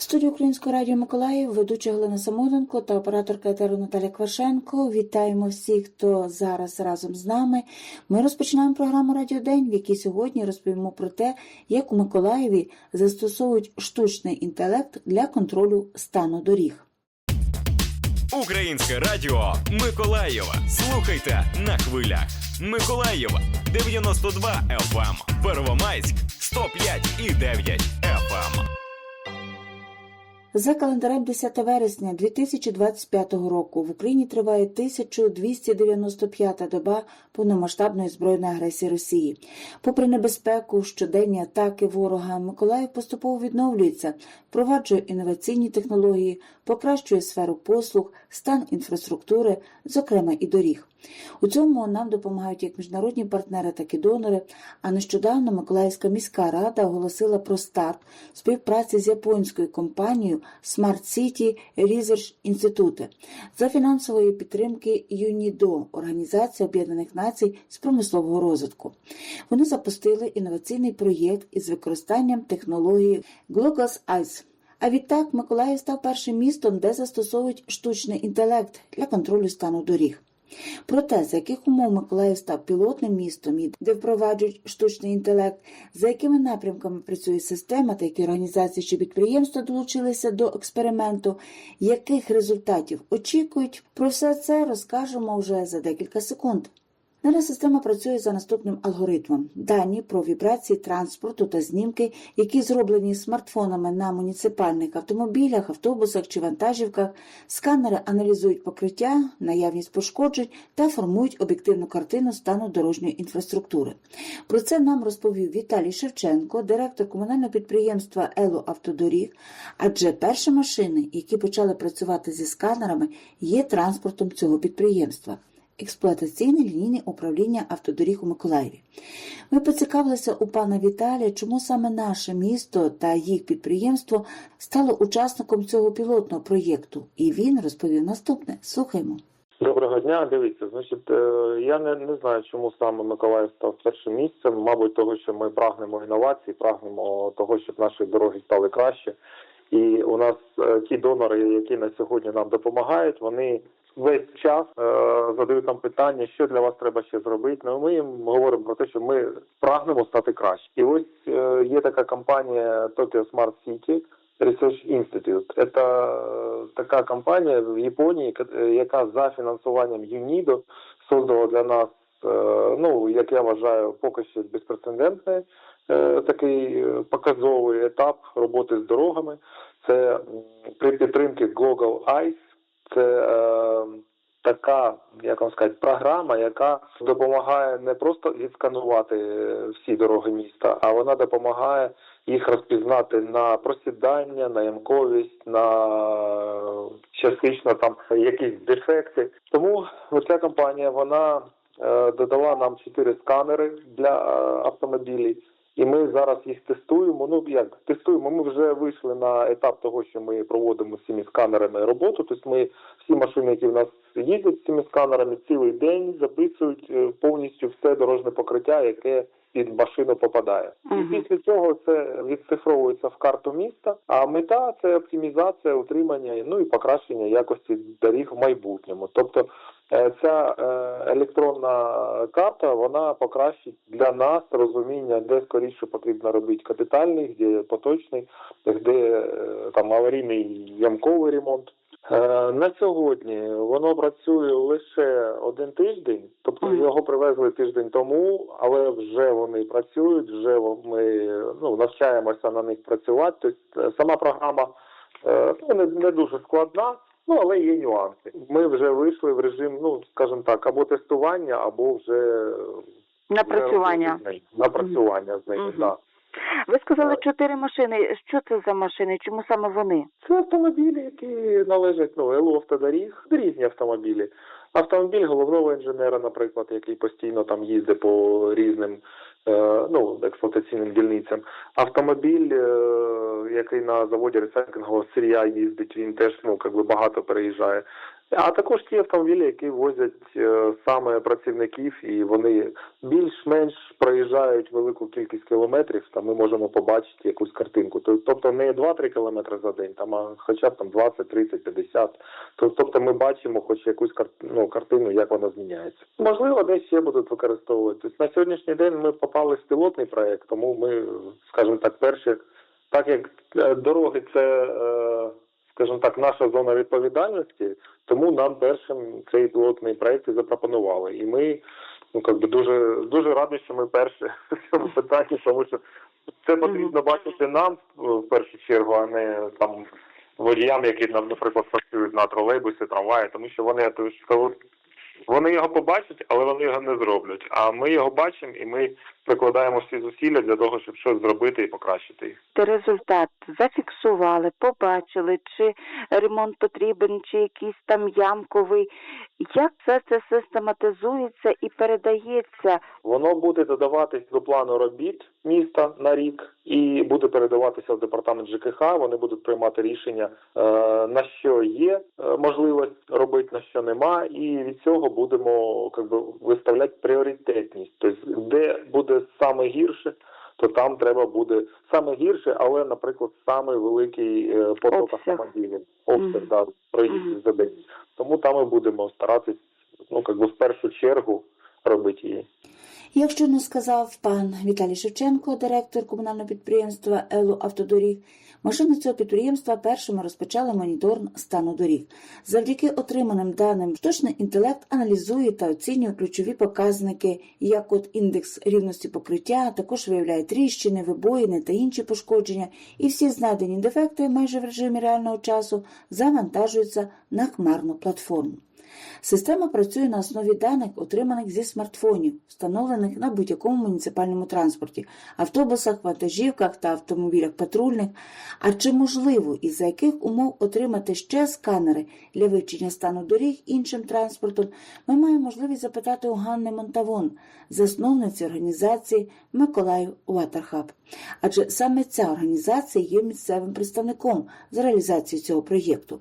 В студії Українського радіо Миколаїв, ведуча Галина Самойленко та операторка етеру Наталя Квашенко. Вітаємо всіх, хто зараз разом з нами. Ми розпочинаємо програму Радіодень, в якій сьогодні розповімо про те, як у Миколаєві застосовують штучний інтелект для контролю стану доріг. Українське радіо Миколаєва. Слухайте на хвилях. Миколаєва 92 FM, Первомайськ 105 і 9 FM. За календарем 10 вересня 2025 року в Україні триває 1295-та доба повномасштабної збройної агресії Росії. Попри небезпеку, щоденні атаки ворога, Миколаїв поступово відновлюється, впроваджує інноваційні технології, покращує сферу послуг, стан інфраструктури, зокрема і доріг. У цьому нам допомагають як міжнародні партнери, так і донори. А нещодавно Миколаївська міська рада оголосила про старт співпраці з японською компанією Smart City Research за фінансової підтримки ЮНІДО Організації Об'єднаних Націй з промислового розвитку. Вони запустили інноваційний проєкт із використанням технології Glucose Ice. А відтак Миколаїв став першим містом, де застосовують штучний інтелект для контролю стану доріг. Про те, за яких умов Миколаїв став пілотним містом, де впроваджують штучний інтелект, за якими напрямками працює система, та які організації чи підприємства долучилися до експерименту, яких результатів очікують, про все це розкажемо вже за декілька секунд. Наразі система працює за наступним алгоритмом: дані про вібрації транспорту та знімки, які зроблені смартфонами на муніципальних автомобілях, автобусах чи вантажівках. Сканери аналізують покриття, наявність пошкоджень та формують об'єктивну картину стану дорожньої інфраструктури. Про це нам розповів Віталій Шевченко, директор комунального підприємства Ело Автодоріг. Адже перші машини, які почали працювати зі сканерами, є транспортом цього підприємства експлуатаційне лінійне управління автодоріг у Миколаєві. Ми поцікавилися у пана Віталія, чому саме наше місто та їх підприємство стало учасником цього пілотного проєкту, і він розповів наступне. Слухаймо. Доброго дня. Дивіться, значить, е, я не, не знаю, чому саме Миколаїв став першим місцем. Мабуть, того, що ми прагнемо інновацій, прагнемо того, щоб наші дороги стали краще. І у нас е, ті донори, які на сьогодні нам допомагають, вони весь час е, задають нам питання, що для вас треба ще зробити. Ну ми їм говоримо про те, що ми прагнемо стати краще. І ось е, є така компанія Tokyo Smart City. Research Institute. Це е, така компанія в Японії, е, яка за фінансуванням ЮНІДО создала для нас, е, ну як я вважаю, поки що безпрецедентний такий показовий етап роботи з дорогами. Це при підтримці Google Eyes. Це е, така, як вам сказати, програма, яка допомагає не просто відсканувати е, всі дороги міста, а вона допомагає їх розпізнати на просідання, на ямковість, на е, частично там якісь дефекти. Тому ця компанія вона е, додала нам чотири сканери для автомобілів. І ми зараз їх тестуємо. Ну як тестуємо? Ми вже вийшли на етап того, що ми проводимо з цими сканерами роботу. Тобто ми всі машини, які в нас їздять з цими сканерами, цілий день записують е, повністю все дорожне покриття, яке під машину попадає. І після цього це відцифровується в карту міста. А мета це оптимізація, утримання, ну і покращення якості доріг в майбутньому. Тобто е, ця е, електронна карта вона покращить для нас розуміння, де скоріше потрібно робити капітальний, де поточний, де е, там аварійний ямковий ремонт. Е, На сьогодні воно працює лише один тиждень, тобто його привезли тиждень тому, але вже вони працюють, вже ми ну, навчаємося на них працювати. Тобто е, сама програма е, ну, не, не дуже складна, ну але є нюанси. Ми вже вийшли в режим, ну скажімо так, або тестування, або вже Напрацювання. вже. Напрацювання з нею, Мгм. так. Ви сказали чотири машини. Що це за машини? Чому саме вони? Це автомобілі, які належать ну, автодоріг, різні автомобілі. Автомобіль головного інженера, наприклад, який постійно там їздить по різним е, ну, експлуатаційним дільницям. Автомобіль, е, який на заводі ресайклінгового сирія їздить, він теж ну, как би багато переїжджає. А також ті автомобілі, які возять е, саме працівників, і вони більш-менш проїжджають велику кількість кілометрів, там ми можемо побачити якусь картинку. Тобто не 2-3 кілометри за день, там а хоча б там 20, 30, 50. Тобто ми бачимо хоч якусь ну, картину, як вона зміняється. Можливо, десь ще будуть використовувати. Тобто на сьогоднішній день ми попали в пілотний проект, тому ми, скажімо так, перші, так як е, дороги це. Скажімо так, наша зона відповідальності, тому нам першим цей пілотний проект і запропонували. І ми ну как би дуже дуже раді, що ми перші в цьому питанні, тому що це потрібно бачити нам в першу чергу, а не там водіям, які нам, наприклад, працюють на тролейбусі, трамваї, тому що вони вони його побачать, але вони його не зроблять. А ми його бачимо і ми прикладаємо всі зусилля для того, щоб щось зробити і покращити їх. Результат зафіксували, побачили, чи ремонт потрібен, чи якийсь там ямковий. Як все це систематизується і передається? Воно буде додаватись до плану робіт міста на рік і буде передаватися в департамент ЖКХ. Вони будуть приймати рішення е, на що є е, можливість робити, на що нема, і від цього будемо как виставляти пріоритетність. Тобто, де буде саме гірше, то там треба буде саме гірше, але, наприклад, саме великий е, поток автомобілів, обсяг да, проїзд за день. Тому там ми будемо старатись, ну как би в першу чергу робити її. Як щойно сказав пан Віталій Шевченко, директор комунального підприємства Ело Автодоріг, машини цього підприємства першими розпочали моніторинг стану доріг. Завдяки отриманим даним, штучний інтелект аналізує та оцінює ключові показники, як от індекс рівності покриття, також виявляє тріщини, вибоїни та інші пошкодження, і всі знайдені дефекти майже в режимі реального часу завантажуються на хмарну платформу. Система працює на основі даних, отриманих зі смартфонів, встановлених на будь-якому муніципальному транспорті, автобусах, вантажівках та автомобілях патрульних. А чи можливо і за яких умов отримати ще сканери для вивчення стану доріг іншим транспортом, ми маємо можливість запитати у Ганни Монтавон, засновниці організації Миколаїв Ватерхаб. Адже саме ця організація є місцевим представником з реалізації цього проєкту.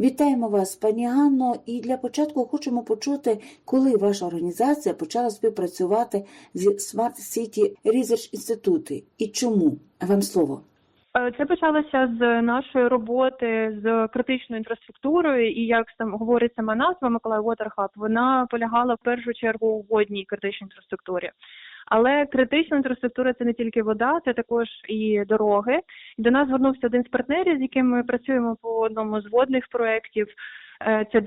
Вітаємо вас, пані Ганно, і для початку хочемо почути, коли ваша організація почала співпрацювати зі Smart City Research Institute і чому? Вам слово. Е, Це почалося з нашої роботи з критичною інфраструктурою, і як сам говорить сама назва Миколай Water вона полягала в першу чергу у водній критичній інфраструктурі. Але критична інфраструктура це не тільки вода, це також і дороги. До нас звернувся один з партнерів, з яким ми працюємо по одному з водних проєктів. Е, Це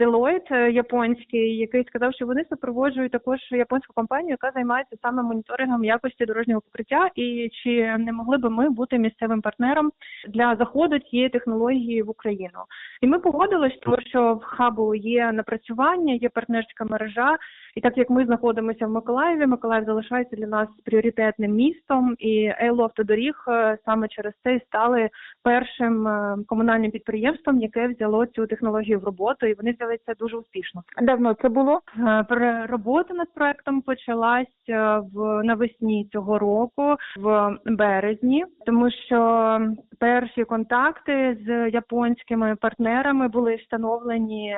е, японський, який сказав, що вони супроводжують також японську компанію, яка займається саме моніторингом якості дорожнього покриття. І чи не могли би ми бути місцевим партнером для заходу цієї технології в Україну? І ми погодились, тому що в хабу є напрацювання, є партнерська мережа. І так як ми знаходимося в Миколаєві, Миколаїв залишається для нас пріоритетним містом, і Ейло автодоріг е, саме через це стали першим е, комунальним підприємством, яке взяло цю технологію в роботу, і вони взяли це дуже успішно. Давно це було? Е, Робота над проектом почалась е, в навесні цього року, в березні, тому що перші контакти з японськими партнерами були встановлені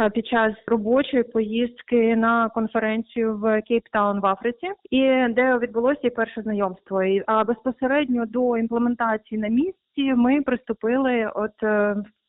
е, під час робочої поїздки на конференцію в Кейптаун в Африці, і де відбулося і перше знайомство. А безпосередньо до імплементації на місці ми приступили от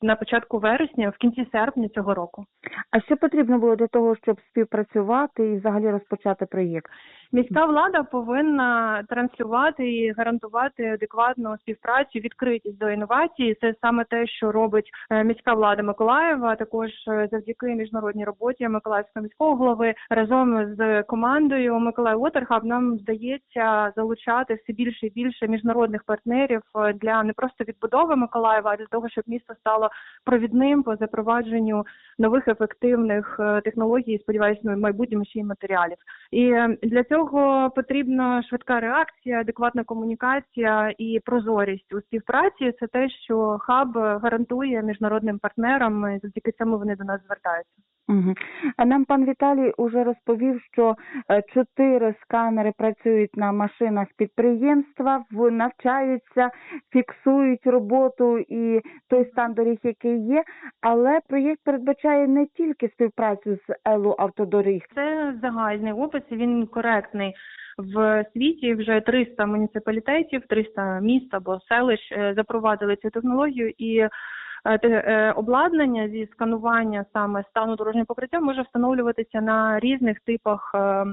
на початку вересня, в кінці серпня цього року. А що потрібно було для того, щоб співпрацювати і взагалі розпочати проєкт? Міська влада повинна транслювати і гарантувати адекватну співпрацю, відкритість до інновацій. Це саме те, що робить е, міська влада Миколаєва. Також е, завдяки міжнародній роботі Миколаївського міського голови разом з командою Миколаїв Waterhub нам вдається залучати все більше і більше міжнародних партнерів е, для не просто відбудови Миколаєва, а для того, щоб місто стало провідним по запровадженню нових ефективних технологій, сподіваюся, в майбутньому ще й матеріалів. І для цього потрібна швидка реакція, адекватна комунікація і прозорість у співпраці. Це те, що хаб гарантує міжнародним партнерам. і Завдяки цьому вони до нас звертаються. Угу. А нам пан Віталій уже розповів, що е, чотири сканери працюють на машинах підприємства, навчаються, фіксують роботу і той стан доріг, який є. Але проєкт передбачає не тільки співпрацю з Елу Автодоріг. Це загальний опис, він коректний. В світі вже 300 муніципалітетів, 300 міст або селищ е, запровадили цю технологію, і обладнання зі сканування саме стану дорожнього покриття може встановлюватися на різних типах е, е,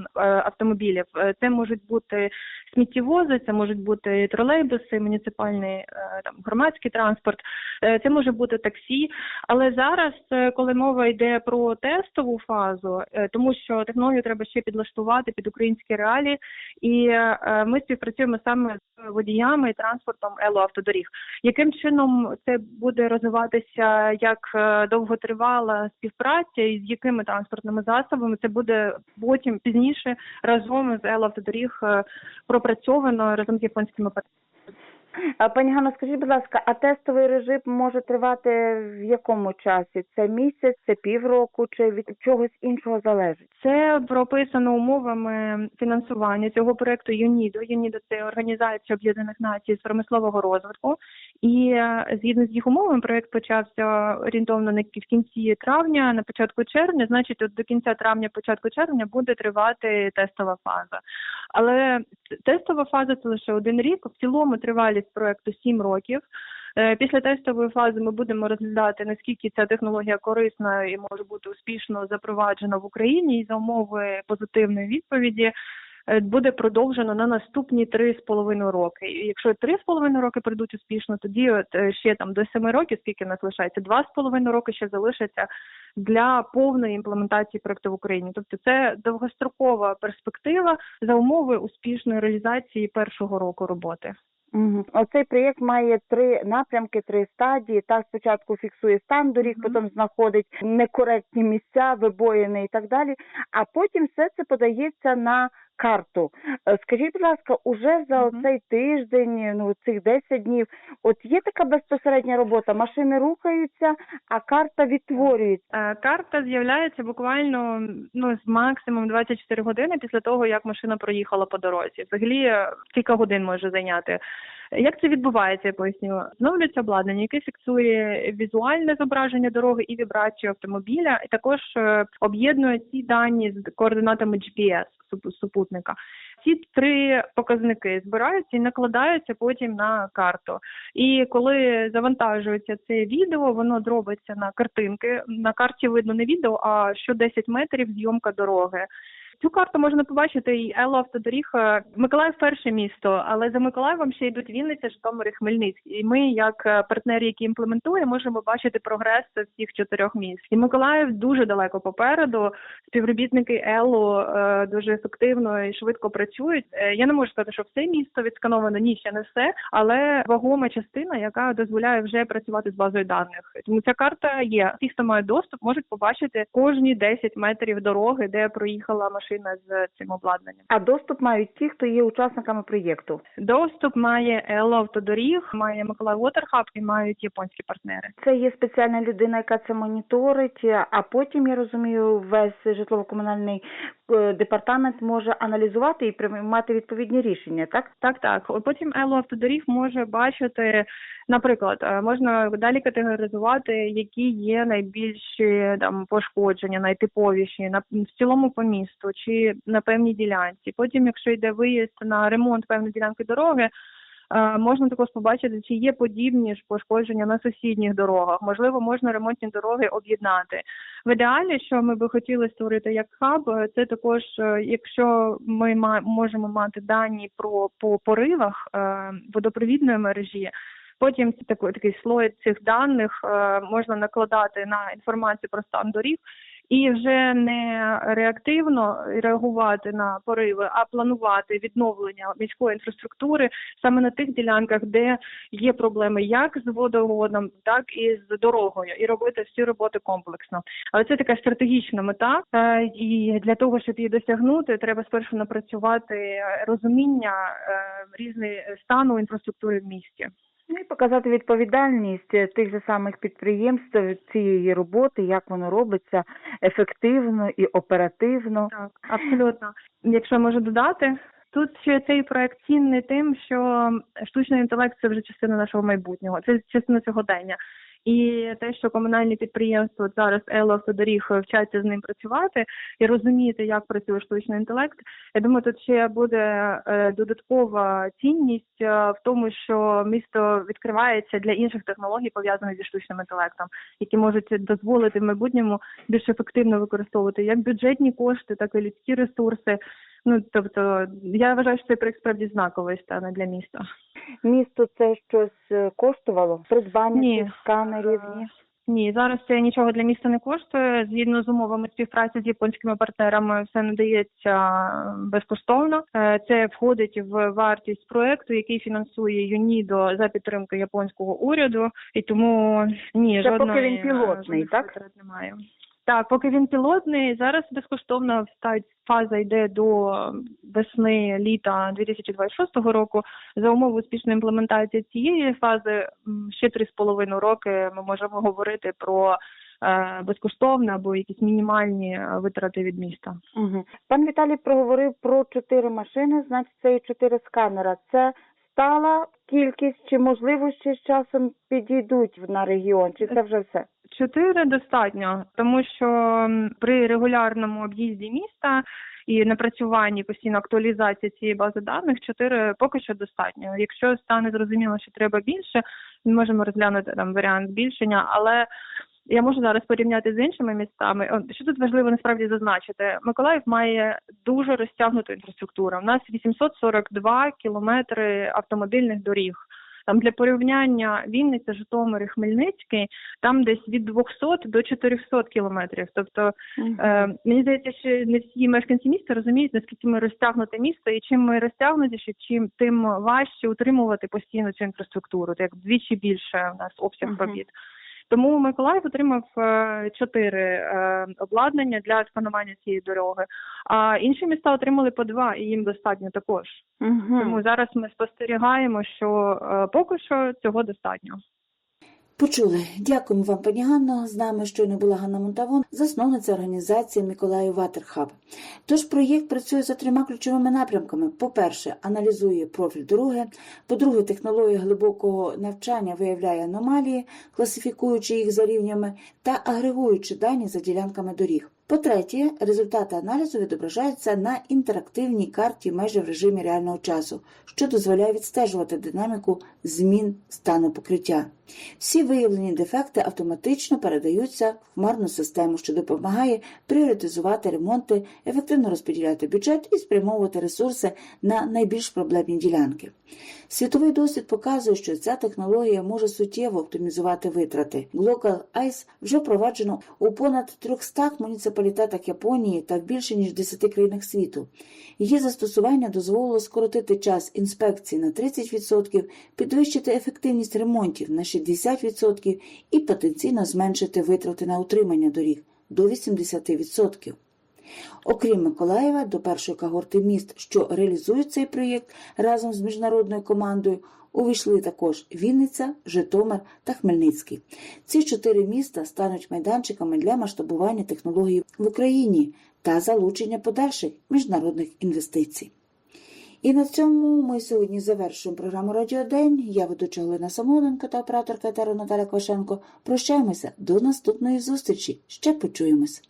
автомобілів. Е, Це можуть бути сміттєвози, це можуть бути тролейбуси, муніципальний е, там громадський транспорт, е, це може бути таксі. Але зараз, е, коли мова йде про тестову фазу, е, тому що технологію треба ще підлаштувати під українські реалії, і е, ми співпрацюємо саме з водіями і транспортом елоавтодоріг. Яким чином це буде розвиватися як е, довготривала співпраця і з якими транспортними засобами це буде потім пізніше разом з елоавтодоріг автодоріг пропрацьовано разом з японськими партнерами. Пані Ганно, скажіть, будь ласка, а тестовий режим може тривати в якому часі? Це місяць, це півроку, чи від чогось іншого залежить? Це прописано умовами фінансування цього проекту ЮНІДО. ЮНІДО це Організація Об'єднаних Націй з промислового розвитку. І е, згідно з їх умовами, проект почався орієнтовно на в кінці травня, на початку червня. Значить, от до кінця травня, початку червня буде тривати тестова фаза. Але тестова фаза це лише один рік. В цілому тривалість проекту 7 років. Е, Після тестової фази ми будемо розглядати наскільки ця технологія корисна і може бути успішно запроваджена в Україні, і за умови позитивної відповіді е, буде продовжено на наступні три з половиною роки. І якщо три з половиною роки прийдуть успішно, тоді от е, ще там до семи років, скільки нас лишається, два з половиною роки ще залишиться для повної імплементації проекту в Україні. Тобто це довгострокова перспектива за умови успішної реалізації першого року роботи. Угу. Оцей проєкт має три напрямки, три стадії. Так, спочатку фіксує стан доріг, Мгм. потім знаходить некоректні місця, вибоїни і так далі. А потім все це подається на карту. Е, Скажіть, будь ласка, уже за mm -hmm. цей тиждень, ну цих 10 днів, от є така безпосередня робота. Машини рухаються, а карта відтворюється. Е, Карта з'являється буквально ну з максимум 24 години після того, як машина проїхала по дорозі. Взагалі е, кілька годин може зайняти. Як це відбувається, я поясню. Зновлюється обладнання, яке фіксує візуальне зображення дороги і вібрацію автомобіля, і також е, об'єднує ці дані з координатами GPS супутника. Ці три показники збираються і накладаються потім на карту. І коли завантажується це відео, воно дробиться на картинки. На карті видно не відео, а що 10 метрів зйомка дороги. Цю карту можна побачити і Ело Автодоріг. е, Миколаїв перше місто, але за Миколаєвом ще йдуть Вінниця, Житомир і Хмельницький. І ми, як е, партнери, які імплементуємо, можемо бачити прогрес всіх чотирьох міст. І Миколаїв дуже далеко попереду. Співробітники Ело дуже ефективно і швидко працюють. Е, Я не можу сказати, що все місто відскановано, ні, ще не все, але вагома частина, яка дозволяє вже працювати з базою даних. Тому ця карта є. Ті, хто має доступ, можуть побачити кожні 10 метрів дороги, де проїхала машина з цим обладнанням. А доступ мають ті, хто є учасниками проєкту. Доступ має Ело Автодоріг, має Миколаїв Water і мають японські партнери. Це є спеціальна людина, яка це моніторить, а потім я розумію, весь житлово-комунальний е, департамент може аналізувати і приймати відповідні рішення, так? Так, так. Потім Ело Автодоріг може бачити, наприклад, е, можна далі категоризувати, які є найбільші там пошкодження, найтиповіші на в цілому по місту чи на певній ділянці. Потім, якщо йде виїзд на ремонт певної ділянки дороги. е, Можна також побачити, чи є подібні ж пошкодження на сусідніх дорогах. Можливо, можна ремонтні дороги об'єднати. В ідеалі, що ми би хотіли створити як хаб, це також, е, якщо ми можемо мати дані про по поривах е, водопровідної мережі. Потім такий, такий слой цих даних можна накладати на інформацію про стан доріг і вже не реактивно реагувати на пориви, а планувати відновлення міської інфраструктури саме на тих ділянках, де є проблеми як з водоводом, так і з дорогою, і робити всі роботи комплексно. Але це така стратегічна мета, е, і для того, щоб її досягнути, треба спершу напрацювати розуміння е, різної стану інфраструктури в місті. Ну і показати відповідальність е, тих же самих підприємств цієї роботи, як воно робиться ефективно і оперативно. Так, абсолютно. Якщо можу додати, тут ще цей проект цінний тим, що штучний інтелект це вже частина нашого майбутнього, це частина сьогодення. І те, що комунальні підприємства зараз Ело Автодоріг вчаться з ним працювати і розуміти, як працює штучний інтелект. Я думаю, тут ще буде е, додаткова цінність е, в тому, що місто відкривається для інших технологій, пов'язаних зі штучним інтелектом, які можуть дозволити в майбутньому більш ефективно використовувати як бюджетні кошти, так і людські ресурси. Ну тобто, я вважаю, що цей проект справді знаковий стане для міста. Місто це щось е, коштувало? Придбання Ні. цих сканерів? Ні. Ні, зараз це нічого для міста не коштує. Згідно з умовами співпраці з японськими партнерами, все надається безкоштовно. Е, Це входить в вартість проекту, який фінансує ЮНІДО за підтримки японського уряду. І тому ні, Це поки він пілотний, так? немає. Так, поки він пілотний, зараз безкоштовно встать фаза йде до весни літа 2026 року. За умови успішної імплементації цієї фази ще три з половиною роки ми можемо говорити про е, безкоштовне або якісь мінімальні е, витрати від міста. Угу. Пан Віталій проговорив про чотири машини, значить це і чотири сканера. Це стала кількість, чи можливо ще з часом підійдуть на регіон, чи це вже все? Чотири достатньо, тому що при регулярному об'їзді міста і напрацюванні постійно актуалізації цієї бази даних чотири поки що достатньо. Якщо стане зрозуміло, що треба більше, ми можемо розглянути там варіант збільшення, але я можу зараз порівняти з іншими містами. Що тут важливо насправді зазначити? Миколаїв має дуже розтягнуту інфраструктуру. У нас 842 кілометри автомобільних доріг. Там для порівняння Вінниця, Житомир і Хмельницький, там десь від 200 до 400 кілометрів. Тобто Е, мені здається, що не всі мешканці міста розуміють, наскільки ми розтягнуте місто, і чим ми розтягнутіше, чим тим важче утримувати постійно цю інфраструктуру. Так як вдвічі більше у нас обсяг робіт. Тому Миколаїв отримав е, чотири е, обладнання для сканування цієї дороги. А інші міста отримали по два, і їм достатньо також. Угу. Тому зараз ми спостерігаємо, що е, поки що цього достатньо. Почули. Дякуємо вам, пані Ганно. З нами щойно була Ганна Монтавон, засновниця організації Миколаїв Ватерхаб. Тож проєкт працює за трьома ключовими напрямками. По-перше, аналізує профіль дороги. По-друге, технологія глибокого навчання виявляє аномалії, класифікуючи їх за рівнями та агрегуючи дані за ділянками доріг. По-третє, результати аналізу відображаються на інтерактивній карті майже в режимі реального часу, що дозволяє відстежувати динаміку змін стану покриття. Всі виявлені дефекти автоматично передаються в хмарну систему, що допомагає пріоритизувати ремонти, ефективно розподіляти бюджет і спрямовувати ресурси на найбільш проблемні ділянки. Світовий досвід показує, що ця технологія може суттєво оптимізувати витрати. Global ICE вже впроваджено у понад 300 муніципалітетах Японії та в більше ніж 10 країнах світу. Її застосування дозволило скоротити час інспекції на 30%, підвищити ефективність ремонтів на 60% і потенційно зменшити витрати на утримання доріг до 80%. Окрім Миколаєва, до першої когорти міст, що реалізують цей проєкт разом з міжнародною командою, увійшли також Вінниця, Житомир та Хмельницький. Ці чотири міста стануть майданчиками для масштабування технологій в Україні та залучення подальших міжнародних інвестицій. І на цьому ми сьогодні завершуємо програму Радіодень. Я ведуча Олена Самоненко та операторка Етера Наталя Квашенко. Прощаємося до наступної зустрічі. Ще почуємось.